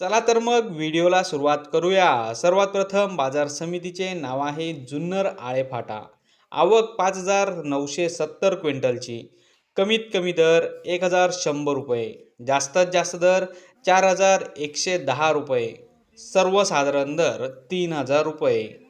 चला तर मग व्हिडिओला सुरुवात करूया. सर्वात प्रथम बाजार समितीचे नाव आहे जुन्नर आळेफाटा आवक पाच हजार नऊशे सत्तर क्विंटलची. कमीत कमी दर एक हजार शंभर रुपये. जास्तीत जास्त दर चार हजार एकशे दहा रुपये. सर्वसाधारण दर तीन हजार रुपये.